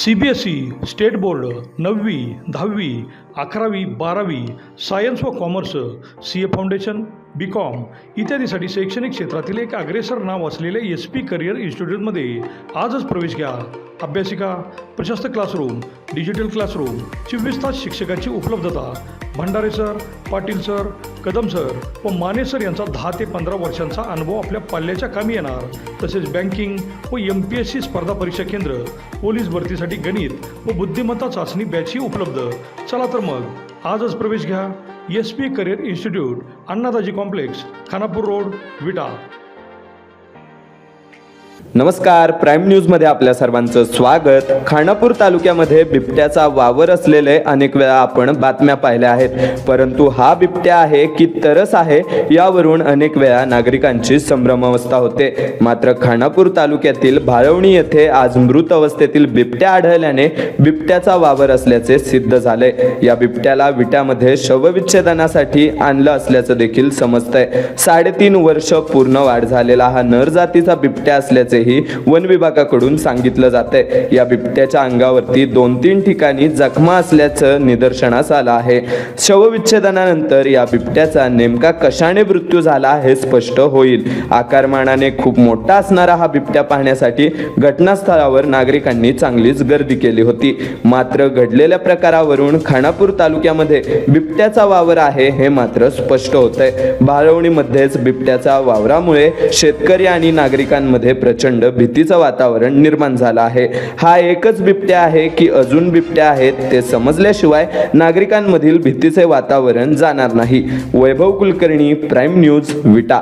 C B S E state board नववी दहावी अकरावी बारावी सायन्स व commerce C A foundation B com इत्यादीसाठी शैक्षणिक क्षेत्रातील एक अग्रेसर नाव असलेल्या एस पी करिअर इन्स्टिट्यूटमध्ये आजच प्रवेश घ्या. अभ्यासिका प्रशस्त क्लासरूम डिजिटल क्लासरूम चोवीस तास शिक्षकाची उपलब्धता. Bhandare sir Patil sir Kadam sir व माने सर यांचा दहा ते पंधरा वर्षांचा अनुभव आपल्या पाल्याच्या कामी येणार. तसेच बँकिंग व एम पी एस सी स्पर्धा परीक्षा केंद्र पोलीस भरतीसाठी गणित व बुद्धिमत्ता चाचणी बॅचही उपलब्ध. चला तर मग आजच प्रवेश घ्या. S P career institute Annadaji complex Khanapur road Vita. नमस्कार प्राईम न्यूजमध्ये आपल्या सर्वांचं स्वागत. खानापूर तालुक्यामध्ये बिबट्याचा वावर असलेले अनेक वेळा आपण बातम्या पाहिल्या आहेत. परंतु हा बिबट्या आहे की तरस आहे यावरून अनेक वेळा नागरिकांची संभ्रमावस्था होते. मात्र खानापूर तालुक्यातील भाळवणी येथे आज मृत अवस्थेतील बिबट्या आढळल्याने बिबट्याचा वावर असल्याचे सिद्ध झाले. या बिबट्याला विट्यामध्ये शवविच्छेदनासाठी आणलं असल्याचं देखील समजतंय. साडेतीन वर्ष पूर्ण वाढ झालेला हा नर जातीचा बिबट्या असल्याचेही वन विभागाकडून सांगितलं जातंय. या बिबट्याच्या अंगावरती दोन तीन ठिकाणी जखमा असल्याचं निदर्शनास आलं आहे. शवविच्छेदनानंतर या बिबट्याचा नेमका कशाने मृत्यू झाला हे स्पष्ट होईल. आकारमानाने खूप मोठा असणारा हा बिबट्या पाहण्यासाठी घटनास्थळावर नागरिकांनी चांगलीच गर्दी केली होती. मात्र घडलेल्या प्रकारावरून खानापूर तालुक्यामध्ये बिबट्याचा वावर आहे हे मात्र स्पष्ट होत आहे बाळवणीमध्येच बिबट्याचा वावरामुळे शेतकरी आणि नागरिकांमध्ये प्रचंड भीतीचं वातावरण निर्माण झालं आहे. हा एकच बिबट्या आहे की अजून बिबट्या आहेत ते समजल्याशिवाय नागरिकांमधील भीतीचे वातावरण जाणार नाही. Vaibhav Kulkarni prime news Vita.